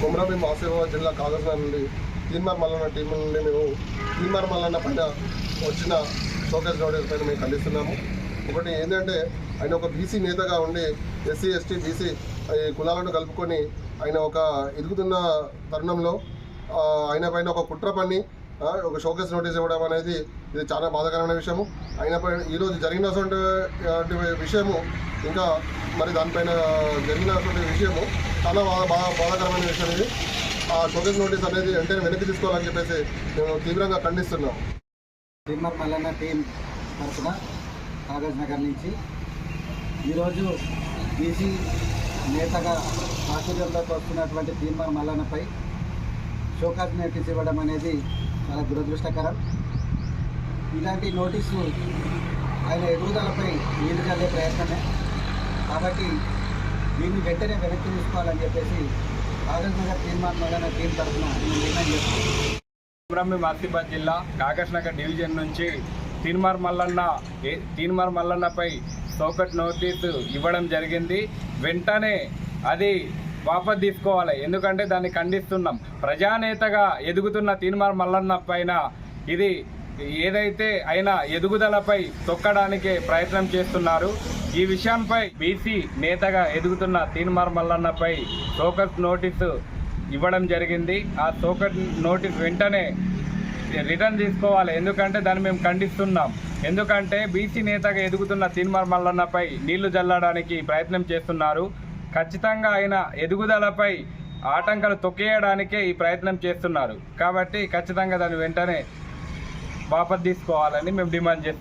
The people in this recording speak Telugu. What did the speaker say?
కొమరభీం ఆసిఫాబాద్ జిల్లా కాగజ్నగర్ నుండి తీన్మార్ మల్లన్న టీం నుండి మేము తీన్మార్ మల్లన్న పైన వచ్చిన షోకేస్ నోటీస్ పైన మేము ఖండిస్తున్నాము. ఒకటి ఏంటంటే ఆయన ఒక బీసీ నేతగా ఉండి ఎస్సీ ఎస్టీ బీసీ ఈ కులాలను కలుపుకొని ఆయన ఒక ఎదుగుతున్న తరుణంలో ఆయన పైన ఒక కుట్ర పన్ని ఒక షోకేస్ నోటీస్ ఇవ్వడం అనేది ఇది చాలా బాధాకరమైన విషయము. అయినప్పుడు ఈరోజు జరిగినటువంటి విషయము ఇంకా మరి దానిపైన జరిగినటువంటి విషయము చాలా బాధ బాధాకరమైన విషయం ఇది. ఆ షోకేస్ నోటీస్ అనేది వెంటనే వెనక్కి తీసుకోవాలని చెప్పేసి మేము తీవ్రంగా ఖండిస్తున్నాం. తిమ్మర్ మల్లన్న టీం తరఫున కాగజ్ నగర్ నుంచి ఈరోజు బీసీ నేతగా ఆశీర్వాదంలోకి వస్తున్నటువంటి తీన్మార్ మల్లన్నపై షోకాజ్ నోటీస్ ఇవ్వడం అనేది చాలా దురదృష్టకరం. ఇలాంటి నోటీసు ఆయన ఎదుగుదలపై నీళ్ళు చల్లే ప్రయత్నమే. కాబట్టి దీన్ని వెంటనే వెనక్కి తీసుకోవాలని చెప్పేసి కాగజ్ నగర్ తీన్మార్ మల్లన్న టీం తరఫున మేము డిమాండ్ చేస్తున్నాం కొమరంభీం జిల్లా కాకష్ నగర్ డివిజన్ నుంచి తీన్మార్ మల్లన్న తిన్మార్ తీన్మార్ మల్లన్నపై సోకట్ నోటీసు ఇవ్వడం జరిగింది. వెంటనే అది వాపస్ తీసుకోవాలి. ఎందుకంటే దాన్ని ఖండిస్తున్నాం. ప్రజానేతగా ఎదుగుతున్న తీన్మార్ మల్లన్న పైన ఇది ఏదైతే అయినా ఎదుగుదలపై తొక్కడానికే ప్రయత్నం చేస్తున్నారు. ఈ విషయంపై బీసీ నేతగా ఎదుగుతున్న తీన్మార్ మల్లన్నపై సోకట్ నోటీసు ఇవ్వడం జరిగింది. ఆ టోకన్ నోటీస్ వెంటనే రిటర్న్ తీసుకోవాలి. ఎందుకంటే దాన్ని మేము ఖండిస్తున్నాం. ఎందుకంటే బీసీ నేతగా ఎదుగుతున్న తీన్మార్ మల్లన్నపై నీళ్ళు జల్లడానికి ప్రయత్నం చేస్తున్నారు. ఖచ్చితంగా ఆయన ఎదుగుదలపై ఆటంకాలు తొక్కేయడానికే ఈ ప్రయత్నం చేస్తున్నారు. కాబట్టి ఖచ్చితంగా దాన్ని వెంటనే వాపస్ తీసుకోవాలని మేము డిమాండ్ చేస్తున్నాం.